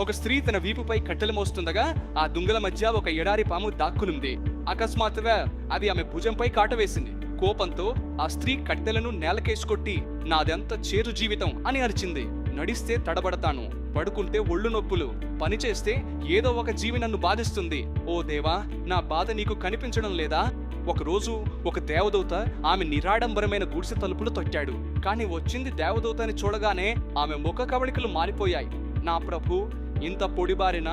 ఒక స్త్రీ తన వీపుపై కట్టెలు మోస్తుండగా ఆ దుంగల మధ్య ఒక ఎడారి పాము దాక్కునుంది. అకస్మాత్తుగా అది ఆమె భుజంపై కాటవేసింది కోపంతో ఆ స్త్రీ కట్టెలను నేలకేసుకొట్టి నాదెంత చేరు జీవితం అని అరిచింది. నడిస్తే తడబడతాను పడుకుంటే ఒళ్ళు నొప్పులు పని చేస్తే ఏదో ఒక జీవి నన్ను బాధిస్తుంది. ఓ దేవా నా బాధ నీకు కనిపించడం లేదా? ఒకరోజు ఒక దేవదూత ఆమె నిరాడంబరమైన గుడిసె తలుపులు తొట్టాడు. కానీ వచ్చింది దేవదూతని చూడగానే ఆమె ముఖ కవళికలు మారిపోయాయి. నా ప్రభు ఇంత పొడిబారిన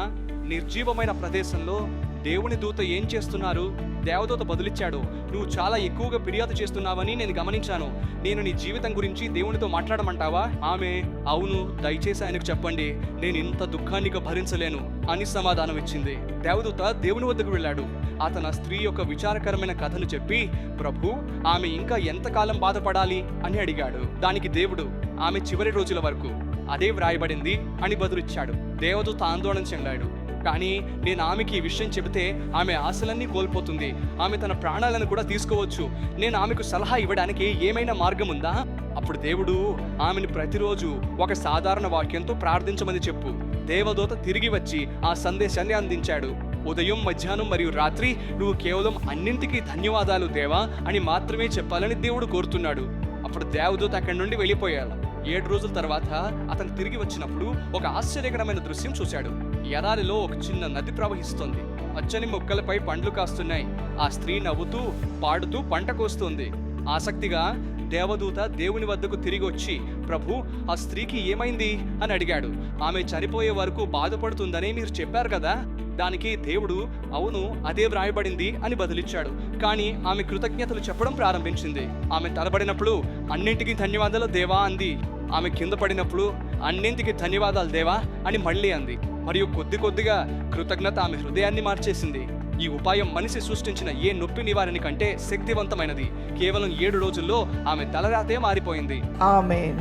నిర్జీవమైన ప్రదేశంలో దేవుని దూత ఏం చేస్తున్నారు? దేవదూత బదులిచ్చాడు నువ్వు చాలా ఎక్కువగా ఫిర్యాదు చేస్తున్నావని నేను గమనించాను. నేను నీ జీవితం గురించి దేవునితో మాట్లాడమంటావా? ఆమె అవును దయచేసి ఆయనకు చెప్పండి. నేను ఇంత దుఃఖాన్ని భరించలేను అని సమాధానం ఇచ్చింది. దేవదూత దేవుని వద్దకు వెళ్ళాడు. అతను స్త్రీ యొక్క విచారకరమైన కథను చెప్పి ప్రభు ఆమె ఇంకా ఎంతకాలం బాధపడాలి? అని అడిగాడు. దానికి దేవుడు ఆమె చివరి రోజుల వరకు అదే వ్రాయబడింది అని బదులిచ్చాడు. దేవదూత ఆందోళన చెందాడు. కానీ నేను ఆమెకి ఈ విషయం చెబితే ఆమె ఆశలన్నీ కోల్పోతుంది. ఆమె తన ప్రాణాలను కూడా తీసుకోవచ్చు. నేను ఆమెకు సలహా ఇవ్వడానికి ఏమైనా మార్గం ఉందా? అప్పుడు దేవుడు ఆమెను ప్రతిరోజు ఒక సాధారణ వాక్యంతో ప్రార్థించమని చెప్పు. దేవదూత తిరిగి వచ్చి ఆ సందేశాన్ని అందించాడు. ఉదయం మధ్యాహ్నం మరియు రాత్రి నువ్వు కేవలం అన్నింటికీ ధన్యవాదాలు దేవా అని మాత్రమే చెప్పాలని దేవుడు కోరుతున్నాడు. అప్పుడు దేవదూత అక్కడి నుండి వెళ్ళిపోయాడు. ఏడు రోజుల తర్వాత అతను తిరిగి వచ్చినప్పుడు ఒక ఆశ్చర్యకరమైన దృశ్యం చూశాడు. ఎడారిలో ఒక చిన్న నది ప్రవహిస్తోంది. పచ్చని మొక్కలపై పండ్లు కాస్తున్నాయి. ఆ స్త్రీ నవ్వుతూ పాడుతూ పంట కోస్తుంది. ఆసక్తిగా దేవదూత దేవుని వద్దకు తిరిగి వచ్చి ప్రభు ఆ స్త్రీకి ఏమైంది? అని అడిగాడు. ఆమె చనిపోయే వరకు బాధపడుతుందని మీరు చెప్పారు కదా? దానికి దేవుడు అవును అదే వ్రాయబడింది అని బదులిచ్చాడు. కానీ ఆమె కృతజ్ఞతలు చెప్పడం ప్రారంభించింది. ఆమె తలబడినప్పుడు అన్నింటికీ ధన్యవాదాలు దేవా అంది. ఆమె కింద పడినప్పుడు అన్నింటికి ధన్యవాదాలు దేవా అని మళ్ళీ అంది. మరియు కొద్ది కొద్దిగా కృతజ్ఞత ఆమె హృదయాన్ని మార్చేసింది. ఈ ఉపాయం మనిషి సృష్టించిన ఏ నొప్పి నివారణ కంటే శక్తివంతమైనది. కేవలం ఏడు రోజుల్లో ఆమె తలరాతే మారిపోయింది. ఆమె